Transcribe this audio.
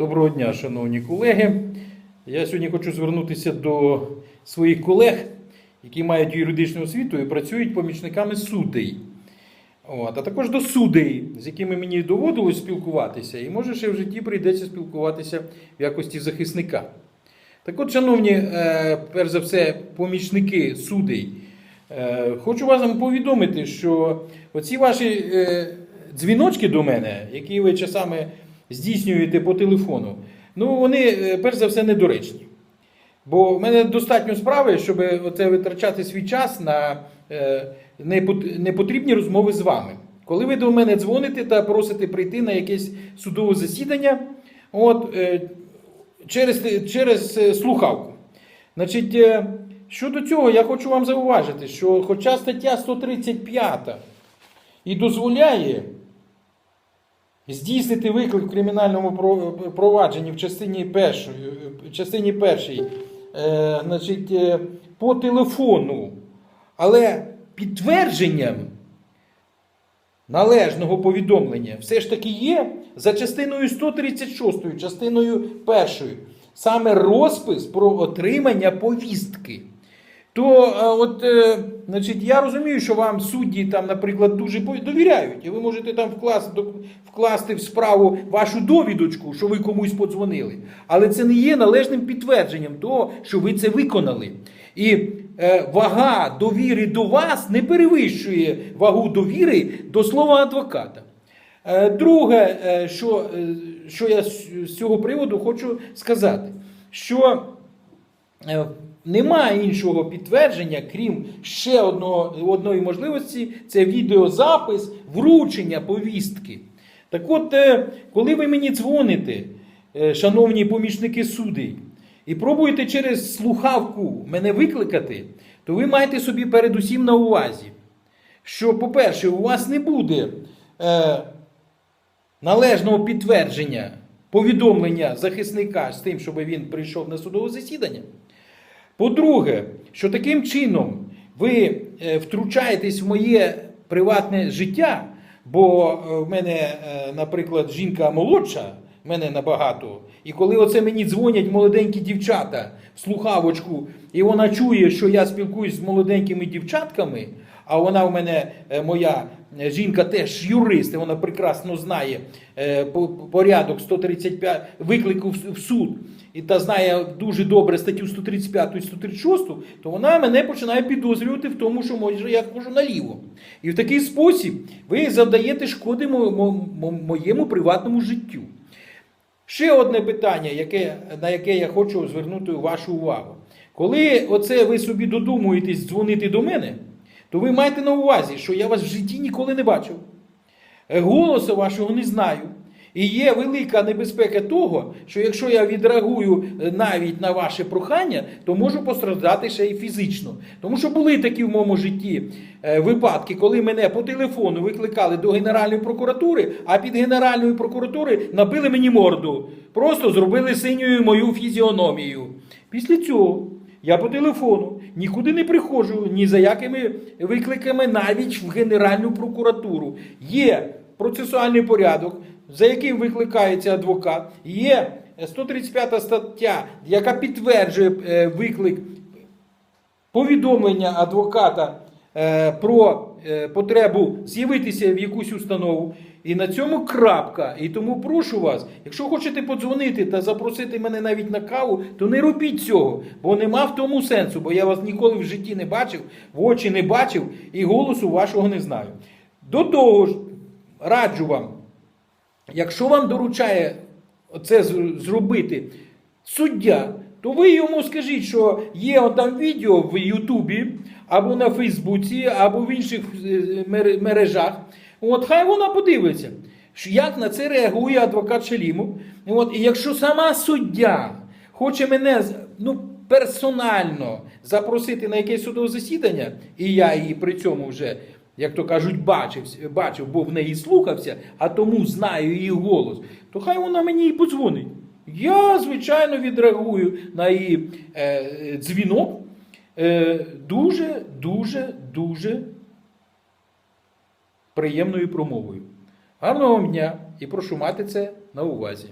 Доброго дня, шановні колеги. Я сьогодні хочу звернутися до своїх колег, які мають юридичну освіту і працюють помічниками судей. От, а також до судей, з якими мені доводилось спілкуватися, і може ще в житті прийдеться спілкуватися в якості захисника. Так от, шановні, е, перш за все, помічники судей, е, хочу вас повідомити, що оці ваші е, дзвіночки до мене, які ви часами здійснюєте по телефону, ну вони, е, перш за все, недоречні. Бо в мене достатньо справи, щоб оце витрачати свій час на е, непотрібні розмови з вами. Коли ви до мене дзвоните та просите прийти на якесь судове засідання, от, е, через, через слухавку. Значить, щодо цього, я хочу вам зауважити, що хоча стаття 135 і дозволяє здійснити виклик в кримінальному провадженні в частині першої, в частині першій, е, значить, е, по телефону, але підтвердженням належного повідомлення все ж таки є за частиною 136, частиною першою, саме розпис про отримання повістки. То е, от, е, значить, я розумію, що вам судді там, наприклад, дуже довіряють, і ви можете там вкласти, вкласти в справу вашу довідочку, що ви комусь подзвонили. Але це не є належним підтвердженням того, що ви це виконали. І е, вага довіри до вас не перевищує вагу довіри до слова адвоката. Е, Друге, е, що, е, що я з цього приводу хочу сказати, що Е, Немає іншого підтвердження, крім ще одного, одної можливості, це відеозапис вручення повістки. Так от, е, коли ви мені дзвоните, е, шановні помічники судей, і пробуєте через слухавку мене викликати, то ви маєте собі передусім на увазі, що, по-перше, у вас не буде е, належного підтвердження повідомлення захисника з тим, щоб він прийшов на судове засідання. По-друге, що таким чином ви е, втручаєтесь в моє приватне життя, бо е, в мене, е, наприклад, жінка молодша, в мене набагато. І коли оце мені дзвонять молоденькі дівчата в слухавочку, і вона чує, що я спілкуюсь з молоденькими дівчатками, а вона в мене, е, моя е, жінка теж юрист, і вона прекрасно знає е, порядок 135 виклику в суд, і та знає дуже добре статтю 135 і 136, то вона мене починає підозрювати в тому, що може я хожу наліво. І в такий спосіб ви завдаєте шкоди мо- мо- мо- моєму приватному життю. Ще одне питання, яке, на яке я хочу звернути вашу увагу. Коли оце ви собі додумуєтесь дзвонити до мене, то ви маєте на увазі, що я вас в житті ніколи не бачив. Е, Голосу вашого не знаю. І є велика небезпека того, що якщо я відреагую е, навіть на ваше прохання, то можу постраждати ще й фізично. Тому що були такі в моєму житті е, випадки, коли мене по телефону викликали до Генеральної прокуратури, а під Генеральною прокуратури набили мені морду. Просто зробили синьою мою фізіономію. Після цього я по телефону нікуди не приходжу ні за якими викликами, навіть в Генеральну прокуратуру. Є процесуальний порядок, за яким викликається адвокат. Є 135 стаття, яка підтверджує е, виклик повідомлення адвоката е, про потребу з'явитися в якусь установу. І на цьому крапка. І тому прошу вас, якщо хочете подзвонити та запросити мене навіть на каву, то не робіть цього, бо нема в тому сенсу, бо я вас ніколи в житті не бачив, в очі не бачив і голосу вашого не знаю. До того ж, раджу вам, якщо вам доручає це зробити суддя, то ви йому скажіть, що є там відео в Ютубі, або на Фейсбуці, або в інших е, мережах. От хай вона подивиться, як на це реагує адвокат Шелімов. От, і якщо сама суддя хоче мене ну, персонально запросити на якесь судове засідання, і я її при цьому вже, як то кажуть, бачив, бачив, бо в неї слухався, а тому знаю її голос, то хай вона мені і подзвонить. Я, звичайно, відреагую на її е, дзвінок е, дуже, дуже, дуже приємною промовою. Гарного вам дня і прошу мати це на увазі.